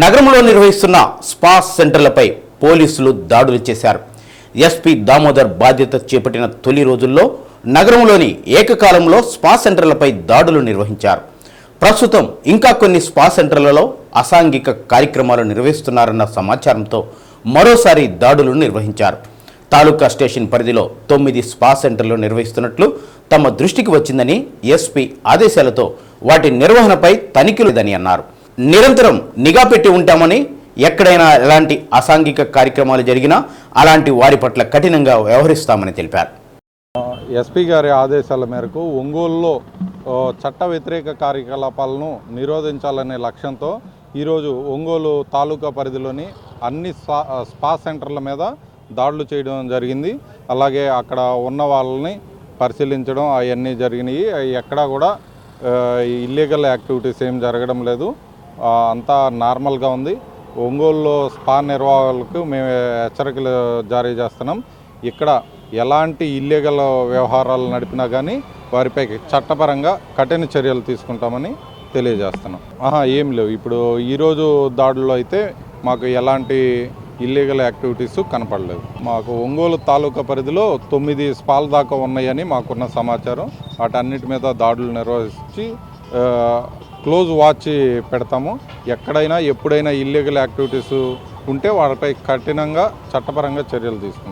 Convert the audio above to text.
నగరంలో నిర్వహిస్తున్న స్పా సెంటర్లపై పోలీసులు దాడులు చేశారు. ఎస్పీ దామోదర్ బాధ్యత చేపట్టిన తొలి రోజుల్లో నగరంలోని ఏకకాలంలో స్పా సెంటర్లపై దాడులు నిర్వహించారు. ప్రస్తుతం ఇంకా కొన్ని స్పా సెంటర్లలో అసాంఘిక కార్యక్రమాలు నిర్వహిస్తున్నారన్న సమాచారంతో మరోసారి దాడులు నిర్వహించారు. తాలూకా స్టేషన్ పరిధిలో తొమ్మిది స్పా సెంటర్లు నిర్వహిస్తున్నట్లు తమ దృష్టికి వచ్చిందని ఎస్పీ ఆదేశాలతో వాటి నిర్వహణపై తనిఖీలుదని అన్నారు. నిరంతరం నిఘా పెట్టి ఉంటామని ఎక్కడైనా ఎలాంటి అసాంఘిక కార్యక్రమాలు జరిగినా అలాంటి వారి పట్ల కఠినంగా వ్యవహరిస్తామని తెలిపారు. ఎస్పీ గారి ఆదేశాల మేరకు ఒంగోలులో చట్ట వ్యతిరేక కార్యకలాపాలను నిరోధించాలనే లక్ష్యంతో ఈరోజు ఒంగోలు తాలూకా పరిధిలోని అన్ని స్పా స్పా సెంటర్ల మీద దాడులు చేయడం జరిగింది. అలాగే అక్కడ ఉన్న వాళ్ళని పరిశీలించడం అవన్నీ జరిగినాయి. అవి ఎక్కడా కూడా ఇల్లీగల్ యాక్టివిటీస్ ఏం జరగడం లేదు. అంతా నార్మల్గా ఉంది. ఒంగోలులో స్పా నిర్వాహకులకు మేము హెచ్చరికలు జారీ చేస్తున్నాం. ఇక్కడ ఎలాంటి ఇల్లీగల్ వ్యవహారాలు నడిపినా కానీ వారిపై చట్టపరంగా కఠిన చర్యలు తీసుకుంటామని తెలియజేస్తున్నాం. ఆహా ఏం లేవు. ఇప్పుడు ఈరోజు దాడుల్లో అయితే మాకు ఎలాంటి ఇల్లీగల్ యాక్టివిటీస్ కనపడలేదు. మాకు ఒంగోలు తాలూకా పరిధిలో తొమ్మిది స్పాల్ దాకా ఉన్నాయని మాకున్న సమాచారం. వాటన్నిటి మీద దాడులు నిర్వహించి క్లోజ్ వాచ్ పెడతాము. ఎక్కడైనా ఎప్పుడైనా ఇల్లీగల్ యాక్టివిటీస్ ఉంటే వాటిపై కఠినంగా చట్టపరంగా చర్యలు తీసుకుంటాం.